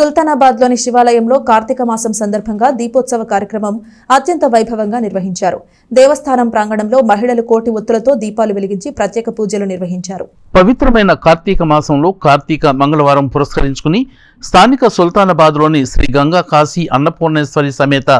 సుల్తానాబాద్లోని శివాలయంలో కార్తీక మాసం సందర్భంగా దీపోత్సవ కార్యక్రమం అత్యంత వైభవంగా నిర్వహించారు. దేవస్థానం ప్రాంగణంలో మహిళలు కోటి ఒత్తులతో దీపాలు వెలిగించి ప్రత్యేక పూజలు నిర్వహించారు. పవిత్రమైన కార్తీక మాసంలో కార్తీక మంగళవారం పురస్కరించుకుని స్థానిక సుల్తానాబాద్లోని శ్రీ గంగా కాశీ అన్నపూర్ణేశ్వరి సమేత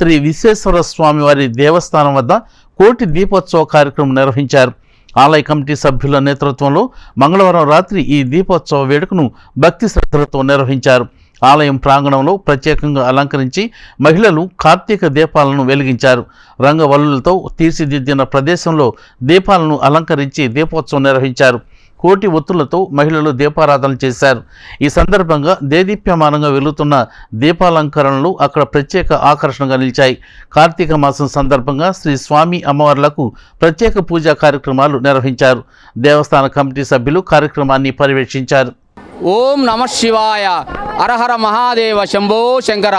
శ్రీ విశ్వేశ్వర స్వామి వారి దేవస్థానం వద్ద కోటి దీపోత్సవ కార్యక్రమం నిర్వహించారు. ఆలయ కమిటీ సభ్యుల నేతృత్వంలో మంగళవారం రాత్రి ఈ దీపోత్సవ వేడుకను భక్తి శ్రద్ధలతో నిర్వహించారు. ఆలయం ప్రాంగణంలో ప్రత్యేకంగా అలంకరించి మహిళలు కార్తీక దీపాలను వెలిగించారు. రంగవల్లులతో తీర్చిదిద్దిన ప్రదేశంలో దీపాలను అలంకరించి దీపోత్సవం నిర్వహించారు. కోటి ఒత్తులతో మహిళలు దీపారాధన చేశారు. ఈ సందర్భంగా దేదీప్యమానంగా వెలుగుతున్న దీపాలంకరణలు అక్కడ ప్రత్యేక ఆకర్షణగా నిలిచాయి. కార్తీక మాసం సందర్భంగా శ్రీ స్వామి అమ్మవార్లకు ప్రత్యేక పూజా కార్యక్రమాలు నిర్వహించారు. దేవస్థాన కమిటీ సభ్యులు కార్యక్రమాన్ని పర్యవేక్షించారు. ఓం నమ శివాయ. అరహర మహాదేవ శంభో శంకర.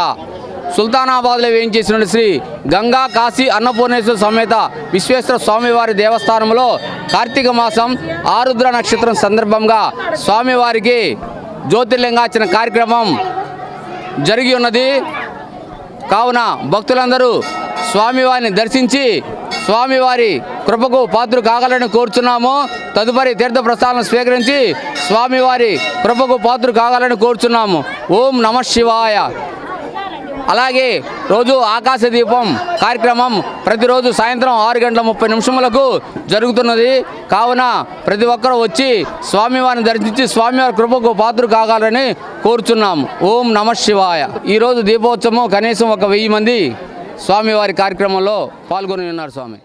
సుల్తానాబాద్లో వేయించేసిన శ్రీ గంగా కాశీ అన్నపూర్ణేశ్వర సమేత విశ్వేశ్వర స్వామివారి దేవస్థానంలో కార్తీక మాసం ఆరుద్ర నక్షత్రం సందర్భంగా స్వామివారికి జ్యోతిర్లింగార్చన కార్యక్రమం జరిగి ఉన్నది. కావున భక్తులందరూ స్వామివారిని దర్శించి స్వామివారి కృపకు పాత్ర కాగలని కోరుచున్నాము. తదుపరి తీర్థ ప్రస్థానం స్వీకరించి స్వామివారి కృపకు పాత్ర కాగలని కోరుచున్నాము. ఓం నమ శివాయ. అలాగే రోజు ఆకాశ దీపం కార్యక్రమం ప్రతిరోజు సాయంత్రం ఆరు గంటల ముప్పై నిమిషములకు జరుగుతున్నది. కావున ప్రతి ఒక్కరూ వచ్చి స్వామివారిని దర్శించి స్వామివారి కృపకు పాత్ర కాగాలని కోరుచున్నాం ఓం నమ శివాయ. ఈరోజు దీపోత్సవం కనీసం ఒక వెయ్యి మంది స్వామివారి కార్యక్రమంలో పాల్గొని ఉన్నారు స్వామి.